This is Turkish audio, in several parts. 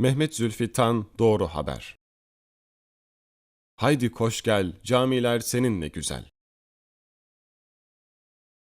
Mehmet Zülfü Tan Doğru Haber Haydi koş gel, camiler seninle güzel.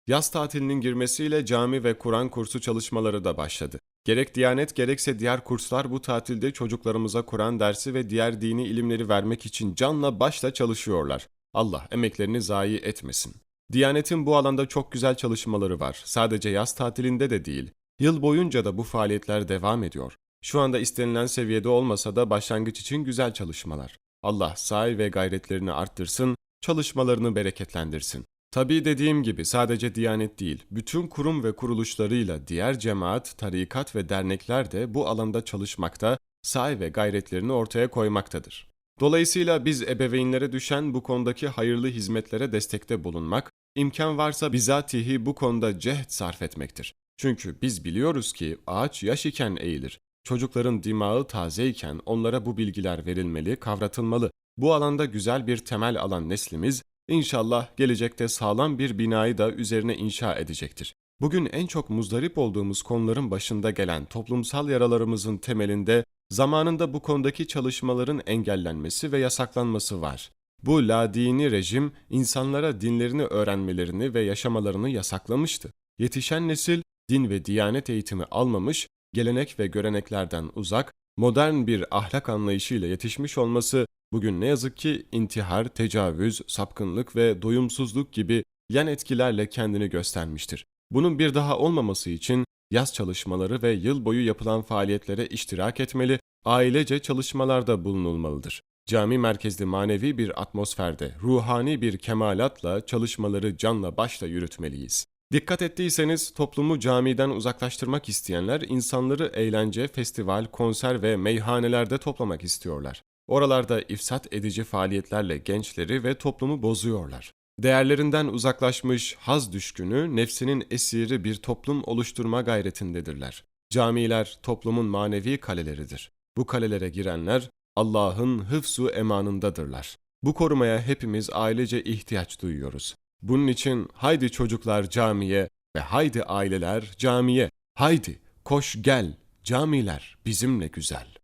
Yaz tatilinin girmesiyle cami ve Kur'an kursu çalışmaları da başladı. Gerek Diyanet gerekse diğer kurslar bu tatilde çocuklarımıza Kur'an dersi ve diğer dini ilimleri vermek için canla başla çalışıyorlar. Allah emeklerini zayi etmesin. Diyanet'in bu alanda çok güzel çalışmaları var. Sadece yaz tatilinde de değil. Yıl boyunca da bu faaliyetler devam ediyor. Şu anda istenilen seviyede olmasa da başlangıç için güzel çalışmalar. Allah sahi ve gayretlerini arttırsın, çalışmalarını bereketlendirsin. Tabii dediğim gibi sadece Diyanet değil, bütün kurum ve kuruluşlarıyla diğer cemaat, tarikat ve dernekler de bu alanda çalışmakta, sahi ve gayretlerini ortaya koymaktadır. Dolayısıyla biz ebeveynlere düşen bu konudaki hayırlı hizmetlere destekte bulunmak, imkan varsa bizatihi bu konuda cehd sarf etmektir. Çünkü biz biliyoruz ki ağaç yaş iken eğilir. Çocukların dimağı tazeyken onlara bu bilgiler verilmeli, kavratılmalı. Bu alanda güzel bir temel alan neslimiz, inşallah gelecekte sağlam bir binayı da üzerine inşa edecektir. Bugün en çok muzdarip olduğumuz konuların başında gelen toplumsal yaralarımızın temelinde zamanında bu konudaki çalışmaların engellenmesi ve yasaklanması var. Bu ladini rejim insanlara dinlerini öğrenmelerini ve yaşamalarını yasaklamıştı. Yetişen nesil din ve diyanet eğitimi almamış, gelenek ve göreneklerden uzak, modern bir ahlak anlayışıyla yetişmiş olması bugün ne yazık ki intihar, tecavüz, sapkınlık ve doyumsuzluk gibi yan etkilerle kendini göstermiştir. Bunun bir daha olmaması için yaz çalışmaları ve yıl boyu yapılan faaliyetlere iştirak etmeli, ailece çalışmalarda bulunulmalıdır. Cami merkezli manevi bir atmosferde, ruhani bir kemalatla çalışmaları canla başla yürütmeliyiz. Dikkat ettiyseniz toplumu camiden uzaklaştırmak isteyenler insanları eğlence, festival, konser ve meyhanelerde toplamak istiyorlar. Oralarda ifsat edici faaliyetlerle gençleri ve toplumu bozuyorlar. Değerlerinden uzaklaşmış, haz düşkünü, nefsinin esiri bir toplum oluşturma gayretindedirler. Camiler toplumun manevi kaleleridir. Bu kalelere girenler Allah'ın hıfzu emanındadırlar. Bu korumaya hepimiz ailece ihtiyaç duyuyoruz. Bunun için haydi çocuklar camiye ve haydi aileler camiye. Haydi koş gel camiler bizimle güzel.